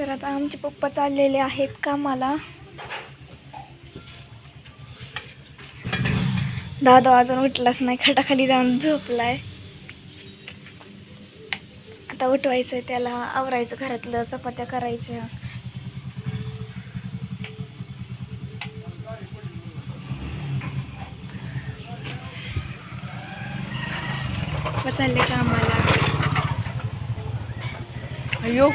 तर आता आमचे पप्पा चाललेले आहेत कामाला दादा अजून उठलाच नाही खटाखाली जाऊन झोपलाय. आता उठवायचंय त्याला आवरायचं घरातलं चपात्या करायच्या. पप्पा चालले कामाला. अयो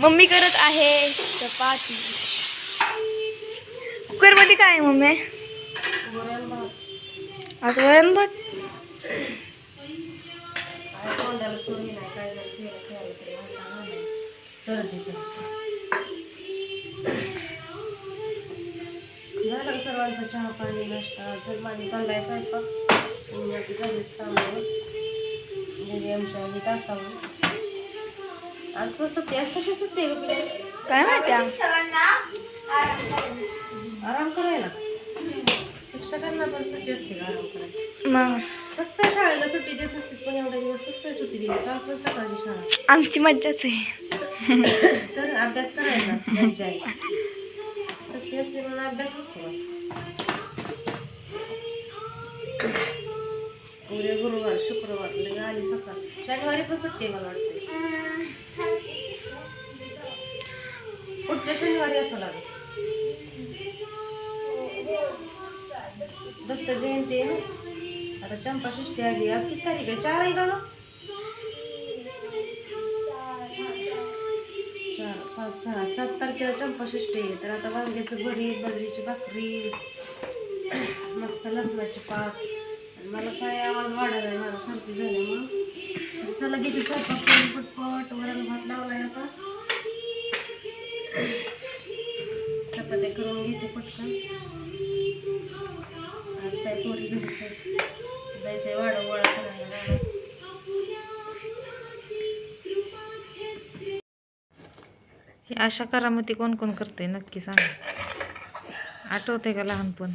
मम्मी करत आहे. चपाती. कुकरमध्ये काय आहे मम्मी? आज वरण भात? सर्वांचा चहा पाणी नाश्ता? तर माझी चाललाय स्वयंपाक. आणि आता झालीच कामावर घरी आमच्या आम्ही तासावर. आज पण सुट्टी आज कशी सुट्टी आहे गं तुला? काय माहिती आराम करायला. शिक्षकांना पण सुट्टी असते का आराम करायला? मग. कसं काय शाळेला सुट्टी देत पण एवढ्या दिवस कसं काय सुट्टी दिली? का पण सकाळची शाळा? आमची मज्जाच आहे. तर अभ्यास करायला त्यांची आई सुट्टी असते म्हणून अभ्यास असतो उद्या गुरुवार शुक्रवार लगे आली सकाळ. शनिवारी पण सुट्टी आहे मला वाटते मागच्या शनिवारी असं लागत दत्त जयंती आहे आता चंपा षष्टी आली. आज किती तारीख आहे? चार आहे का चार पाच सहा सात तारखेला चंपाषष्ठी आहे. तर आता वांग्याचं भरी बजरीची भाकरी मस्त लसणाची पात. मला काय आवाज वाढायला आहे मला सर्दी झाली मग. चला गेली करून पटपट. वरण करून घेते पटकन. आज काय पोरी घरीच आहे जायचंय वाडा वळा करायला गावात. हे अशा करामती कोण कोण करते नक्की सांगा. आठवते का लहानपण?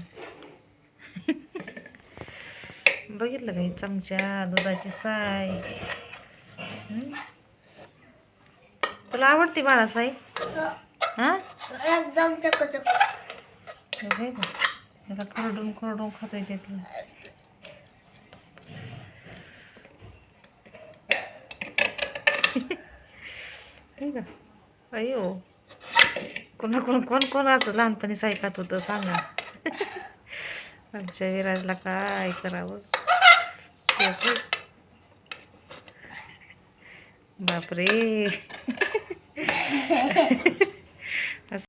बघितलं का हे चमचा दुधाची साय? हं? तुला आवडते बाळा साई हा? एकदम चकचक चक्क बघ त्याला खरडून खरडून खातोय त्यातलं हे का अयो कोणा कोण कोण कोणाचं लहानपणी सायकात होतं सांगा आमच्या विराजला काय करावं? बापरे.